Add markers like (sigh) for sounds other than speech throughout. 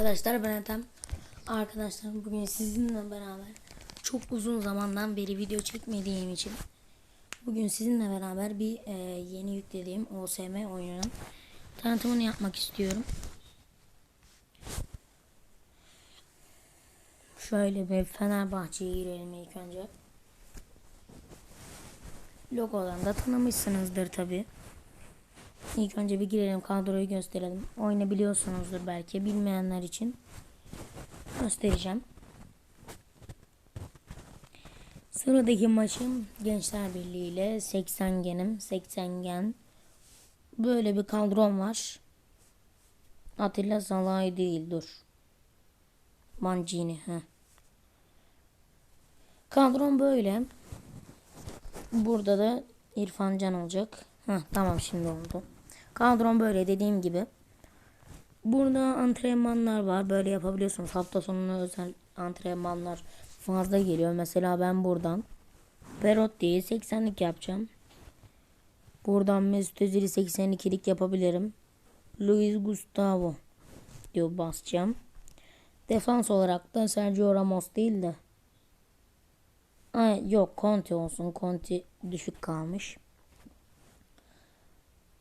arkadaşlar ben Ethem. Arkadaşlar bugün sizinle beraber çok uzun zamandan beri video çekmediğim için bugün sizinle beraber bir e, yeni yüklediğim OSM oyununun tanıtımını yapmak istiyorum. Şöyle bir Fenerbahçe'ye girelim ilk önce. Logodan da tanımışsınızdır tabi. İlk önce bir girelim kadroyu gösterelim. Oyunu biliyorsunuzdur belki bilmeyenler için göstereceğim. Sıradaki maçım Gençler Birliği ile 80 genim 80 gen böyle bir kadrom var. Atilla Salay değil dur. Mancini he. Kadrom böyle. Burada da İrfan Can olacak. Heh, tamam şimdi oldu. Kadron böyle dediğim gibi. Burada antrenmanlar var. Böyle yapabiliyorsunuz. Hafta sonuna özel antrenmanlar fazla geliyor. Mesela ben buradan Perot diye 80'lik yapacağım. Buradan Mesut Özil'i 82'lik yapabilirim. Luis Gustavo diyor basacağım. Defans olarak da Sergio Ramos değil de Ay, yok Conte olsun. Conte düşük kalmış.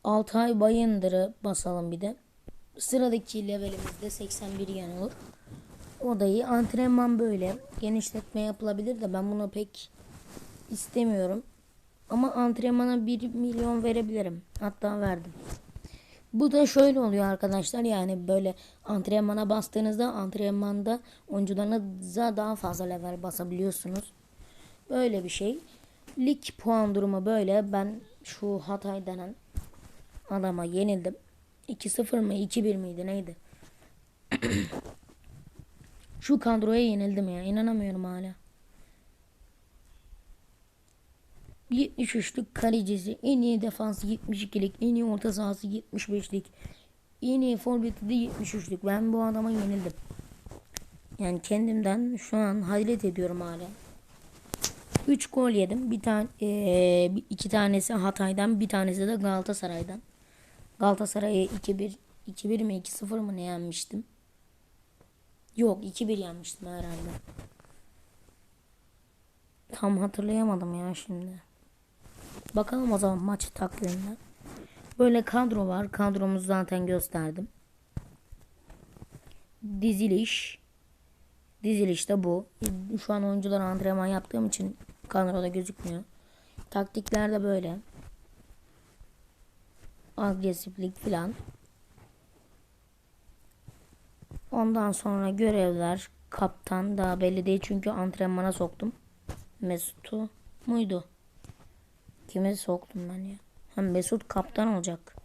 Altay Bayındır'ı basalım bir de. Sıradaki levelimizde 81 yan olur. Odayı antrenman böyle. Genişletme yapılabilir de ben bunu pek istemiyorum. Ama antrenmana 1 milyon verebilirim. Hatta verdim. Bu da şöyle oluyor arkadaşlar yani böyle antrenmana bastığınızda antrenmanda oyuncularınıza daha fazla level basabiliyorsunuz. Böyle bir şey. Lig puan durumu böyle. Ben şu Hatay denen adama yenildim. 2-0 mı 2-1 miydi neydi? (clears throat) Şu kadroya yenildim ya. inanamıyorum hala. 73'lük kalecisi, en iyi defansı 72'lik, en iyi orta sahası 75'lik, en iyi forveti de 73'lük. Ben bu adama yenildim. Yani kendimden şu an hayret ediyorum hala. 3 gol yedim. Bir tane ee, iki tanesi Hatay'dan, bir tanesi de Galatasaray'dan. Galatasaray'ı 2-1 2-1 mi 2-0 mı ne yenmiştim? Yok 2-1 yenmiştim herhalde. Tam hatırlayamadım ya şimdi. Bakalım o zaman maç takvimine. Böyle kadro var. Kadromuzu zaten gösterdim. Diziliş. Diziliş de bu. Şu an oyuncular antrenman yaptığım için kadroda gözükmüyor. Taktikler de böyle. Agresiflik filan. Ondan sonra görevler kaptan daha belli değil çünkü antrenmana soktum. Mesut'u muydu? Kime soktum ben ya? Hem Mesut kaptan olacak.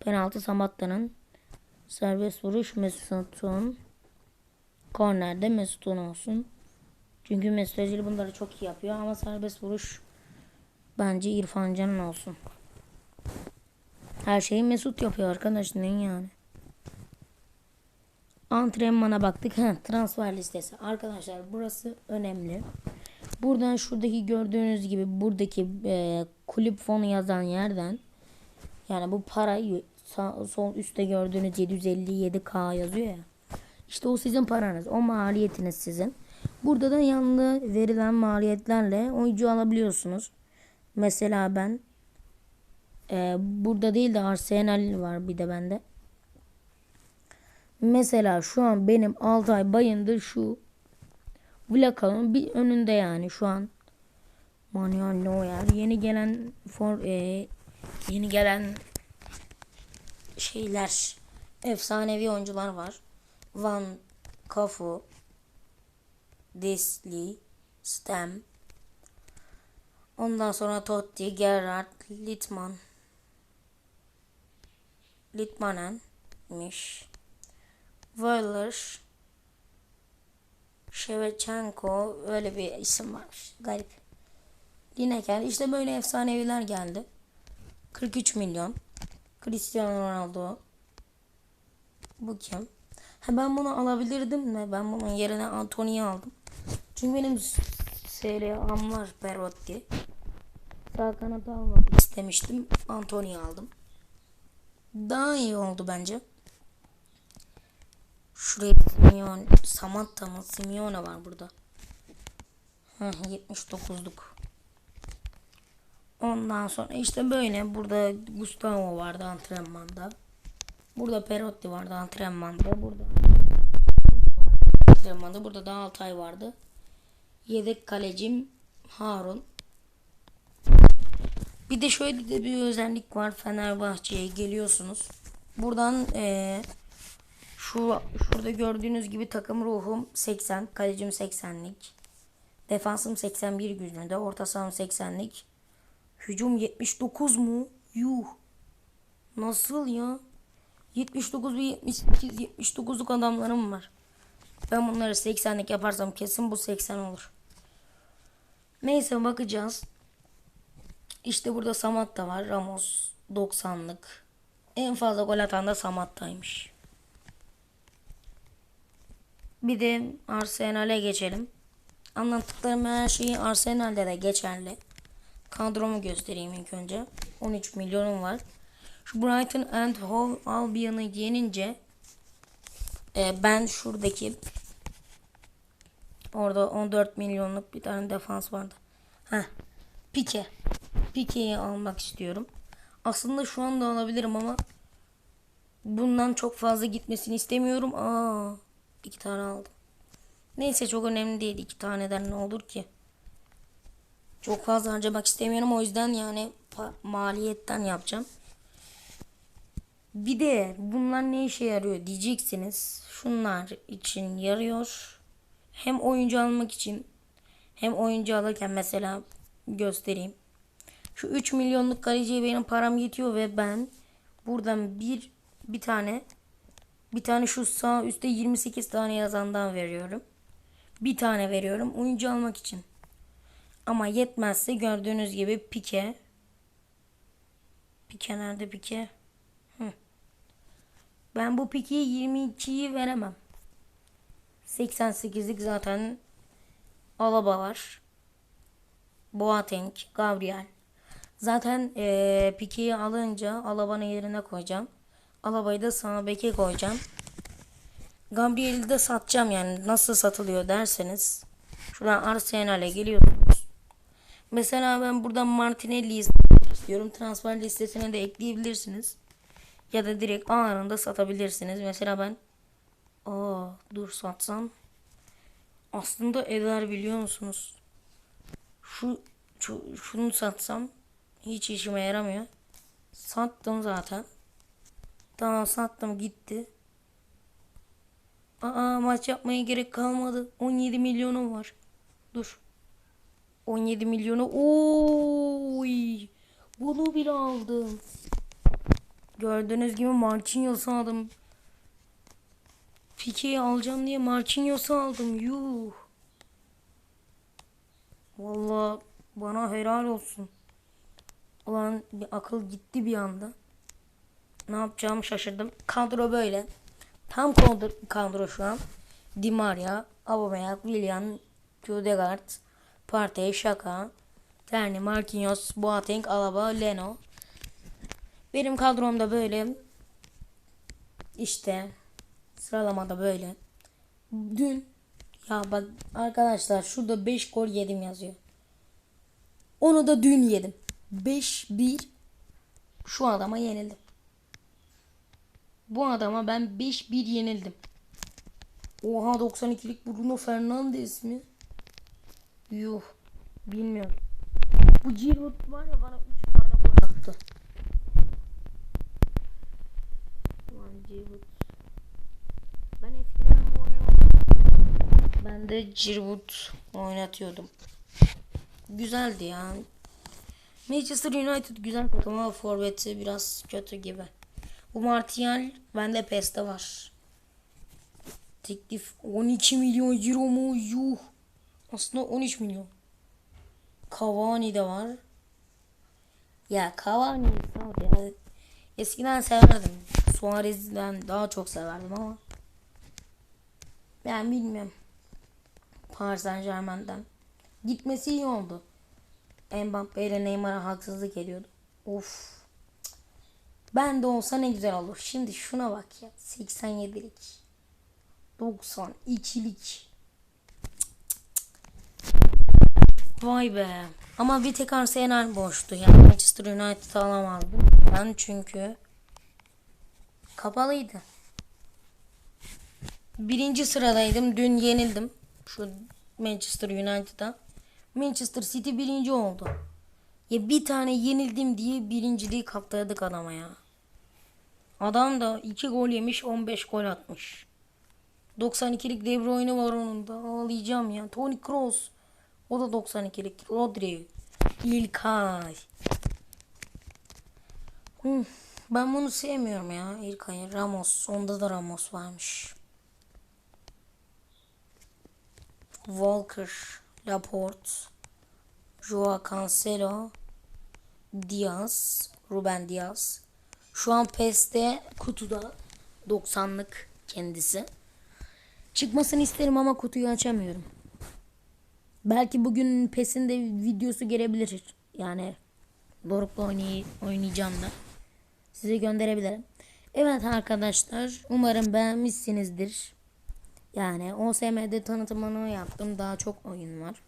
Penaltı Samatta'nın serbest vuruş Mesut'un kornerde Mesut'un olsun. Çünkü Mesut Özil bunları çok iyi yapıyor ama serbest vuruş bence İrfan Can'ın olsun. Her şeyi Mesut yapıyor arkadaşlar yani. Antrenmana baktık. Heh, transfer listesi. Arkadaşlar burası önemli. Buradan şuradaki gördüğünüz gibi buradaki e, kulüp fonu yazan yerden yani bu para sağ, sol üstte gördüğünüz 757k yazıyor ya. İşte o sizin paranız. O maliyetiniz sizin. Burada da yanında verilen maliyetlerle oyuncu alabiliyorsunuz. Mesela ben e, burada değil de Arsenal var bir de bende. Mesela şu an benim Altay Bayındır şu Vlakal'ın bir önünde yani şu an. Manuel Neuer yeni gelen for e, yeni gelen şeyler efsanevi oyuncular var. Van Kafu Desli Stem Ondan sonra Totti, Gerrard, Litman Litmanen'miş. Wöller Shevchenko öyle bir isim varmış. Garip. Lineker işte böyle efsaneviler geldi. 43 milyon. Cristiano Ronaldo. Bu kim? Ha ben bunu alabilirdim de ben bunun yerine Antony'yi aldım. Çünkü benim SLA'm var Perotti. Sağ kanat almak istemiştim. Antony'yi aldım. Daha iyi oldu bence. Şuraya Simeone, Samatta mı? Simeone var burada. Hı, 79'luk. Ondan sonra işte böyle burada Gustavo vardı antrenmanda. Burada Perotti vardı antrenmanda. Burada antrenmanda. Burada da Altay vardı. Yedek kalecim Harun. Bir de şöyle de bir özellik var. Fenerbahçe'ye geliyorsunuz. Buradan eee, şu şurada gördüğünüz gibi takım ruhum 80, kalecim 80'lik. Defansım 81 gücünde, orta saham 80'lik. Hücum 79 mu? Yuh. Nasıl ya? 79 ve 78 79'luk adamlarım var. Ben bunları 80'lik yaparsam kesin bu 80 olur. Neyse bakacağız. İşte burada Samatta var. Ramos 90'lık. En fazla gol atan da Samatta'ymış. Bir de Arsenal'e geçelim. Anlattıklarım her şeyi Arsenal'de de geçerli. Kadromu göstereyim ilk önce. 13 milyonum var. Şu Brighton and Hove Albion'ı yenince e, ben şuradaki orada 14 milyonluk bir tane defans vardı. Heh. Pike. Pike'yi almak istiyorum. Aslında şu anda alabilirim ama bundan çok fazla gitmesini istemiyorum. Aa, iki tane aldım. Neyse çok önemli değil. iki taneden ne olur ki? Çok fazla harcamak istemiyorum. O yüzden yani maliyetten yapacağım. Bir de bunlar ne işe yarıyor diyeceksiniz. Şunlar için yarıyor. Hem oyuncu almak için hem oyuncu alırken mesela göstereyim. Şu 3 milyonluk kaleciye benim param yetiyor ve ben buradan bir bir tane bir tane şu sağ üstte 28 tane yazandan veriyorum. Bir tane veriyorum oyuncu almak için. Ama yetmezse gördüğünüz gibi pike. Pike nerede pike? Hı. Ben bu pikeyi 22'yi veremem. 88'lik zaten Alaba var. Boateng, Gabriel. Zaten eee Pique'yi alınca Alaba'nın yerine koyacağım. Alaba'yı da sağ beke koyacağım. Gabriel'i de satacağım yani nasıl satılıyor derseniz. Şuradan Arsenal'e geliyorsunuz. Mesela ben buradan Martinelli'yi istiyorum. Transfer listesine de ekleyebilirsiniz. Ya da direkt anında satabilirsiniz. Mesela ben Aa, dur satsam. Aslında eder biliyor musunuz? Şu, şu şunu satsam hiç işime yaramıyor. Sattım zaten. Tamam sattım gitti. Aa maç yapmaya gerek kalmadı. 17 milyonum var. Dur. 17 milyonu. Oy! Bunu bile aldım. Gördüğünüz gibi Marquinhos'u aldım. Pique'yi alacağım diye Marquinhos'u aldım. Yuh. Vallahi bana helal olsun. Ulan bir akıl gitti bir anda. Ne yapacağımı şaşırdım. Kadro böyle. Tam kadro, kadro şu an. Di Maria, Aubameyang, Willian, Ödegaard, Partey, Şaka, Terni, Marquinhos, Boateng, Alaba, Leno. Benim kadromda böyle. İşte sıralamada böyle. Dün ya bak arkadaşlar şurada 5 gol yedim yazıyor. Onu da dün yedim. 5-1 şu adama yenildim. Bu adama ben 5-1 yenildim. Oha 92'lik Bruno Fernandes mi? Yuh. Bilmiyorum. Bu Giroud var ya bana 3 tane gol attı. Ulan Giroud. Ben eskiden bu oyunu ben de Giroud oynatıyordum. Güzeldi ya. Manchester United güzel ama forveti biraz kötü gibi. Bu Martial bende PES'te var. Teklif 12 milyon euro mu? Yuh. Aslında 13 milyon. Cavani de var. Ya Cavani ya. Eskiden severdim. Suarez'den daha çok severdim ama. Ben bilmiyorum. Paris Saint Germain'den. Gitmesi iyi oldu. Mbappe ile Neymar'a haksızlık ediyordu. Of. Ben de olsa ne güzel olur. Şimdi şuna bak ya. 87'lik. 92'lik. Vay be. Ama bir tek Arsenal boştu. Yani Manchester United alamazdım. Ben çünkü kapalıydı. Birinci sıradaydım. Dün yenildim. Şu Manchester United'a. Manchester City birinci oldu. Ya bir tane yenildim diye birinciliği kaptırdık adama ya. Adam da 2 gol yemiş 15 gol atmış. 92'lik De Bruyne var onun da. Ağlayacağım ya. Toni Kroos. O da 92'lik. Rodri. İlkay. Hmm, Ben bunu sevmiyorum ya İlkay. Ramos. Onda da Ramos varmış. Walker. Laporte. Joao Cancelo. Diaz. Ruben Diaz. Şu an PES'te kutuda 90'lık kendisi. Çıkmasını isterim ama kutuyu açamıyorum. Belki bugün PES'in de videosu gelebilir. Yani Doruk'la oynay oynayacağım da. Size gönderebilirim. Evet arkadaşlar. Umarım beğenmişsinizdir. Yani OSM'de tanıtımını yaptım. Daha çok oyun var.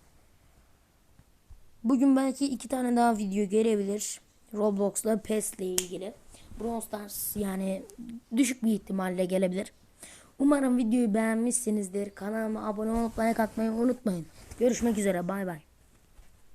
Bugün belki iki tane daha video gelebilir. Roblox'la PES'le ilgili. Brawl Stars yani düşük bir ihtimalle gelebilir. Umarım videoyu beğenmişsinizdir. Kanalıma abone olup like atmayı unutmayın. Görüşmek üzere. Bay bay.